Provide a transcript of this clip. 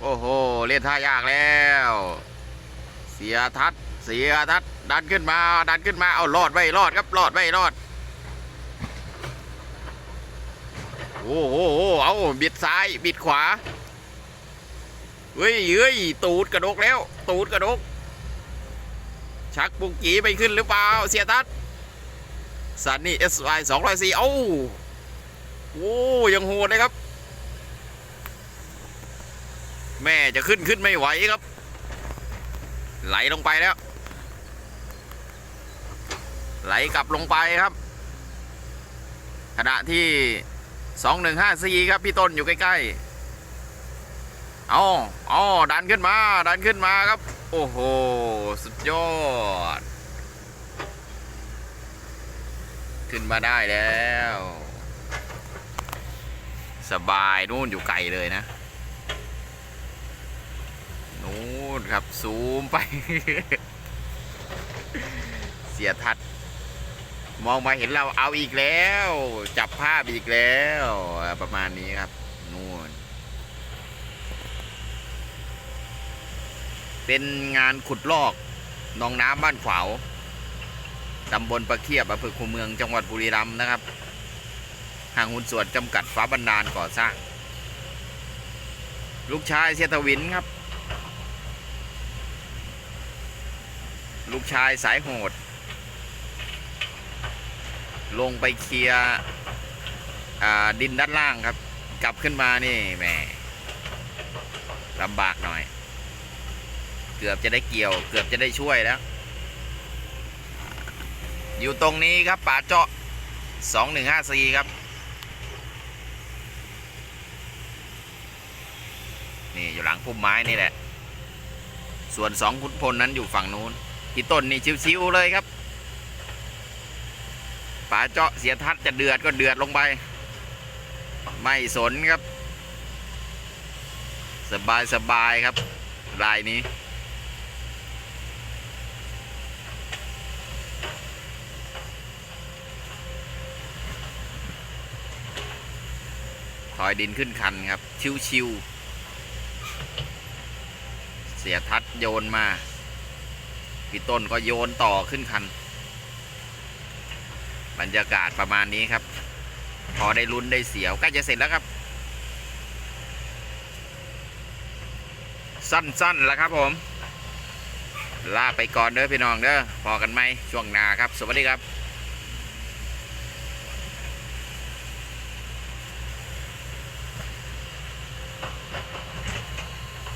โอ้โห เล่นท่ายากแล้ว เสียทัด เสียทัด ดันขึ้นมา ดันขึ้นมา เอารอดไว้รอดครับ รอดไว้รอด โอ้โห เอาบิดซ้าย บิดขวา เฮ้ยเฮ้ย ตูดกระดกแล้ว ตูดกระดก ชักปุงกีไปขึ้นหรือเปล่า เสียทัดสันนี่ SY 2 0 4เอ้าโอ้ยังโหดเลยครับ แม่จะขึ้นขึ้นไม่ไหวครับ ไหลลงไปแล้ว ไหลกลับลงไปครับ ขณะที่2154ครับ พี่ต้นอยู่ใกล้ๆเอาเอาดันขึ้นมา ดันขึ้นมาครับ โอ้โห สุดยอด ขึ้นมาได้แล้ว สบายนู่นอยู่ไกลเลยนะ นู่นครับ ซูมไป เสียทัด มองมาเห็นเราเอาอีกแล้ว จับภาพอีกแล้ว ประมาณนี้ครับ นู่น เป็นงานขุดลอกหนองน้ำบ้านขวาวตำบลประเคียบอำเภอคูเมืองจังหวัดบุรีรัมย์นะครับห้างหุ้นส่วนจำกัดฟ้าบันดาลก่อสร้าง ลูกชายเสียทวินครับ ลูกชายสายโหด ลงไปเคลียร์ดินด้านล่างครับ กลับขึ้นมานี่แหมลำบากหน่อย เกือบจะได้เกี่ยว เกือบจะได้ช่วยแล้ว อยู่ตรงนี้ครับป่าเจาะสองหนึ่งห้าสี่ครับ นี่อยู่หลังพุ่มไม้นี่แหละ ส่วนสองขุนพลนั้นอยู่ฝั่งนู้น ที่ต้นนี่ชิวๆเลยครับป่าเจาะเสียทัดจะเดือดก็เดือดลงไป ไม่สนครับ สบายสบายๆครับรายนี้ ถอยดินขึ้นคันครับ ชิวๆเสียทัดโยนมา พี่ต้นก็โยนต่อขึ้นคัน บรรยากาศประมาณนี้ครับ พอได้ลุ้นได้เสียวใกล้จะเสร็จแล้วครับ สั้นๆแล้วครับผม ลาไปก่อนเด้อพี่น้องเด้อพอกันไหมช่วงหน้าครับ สวัสดีครับ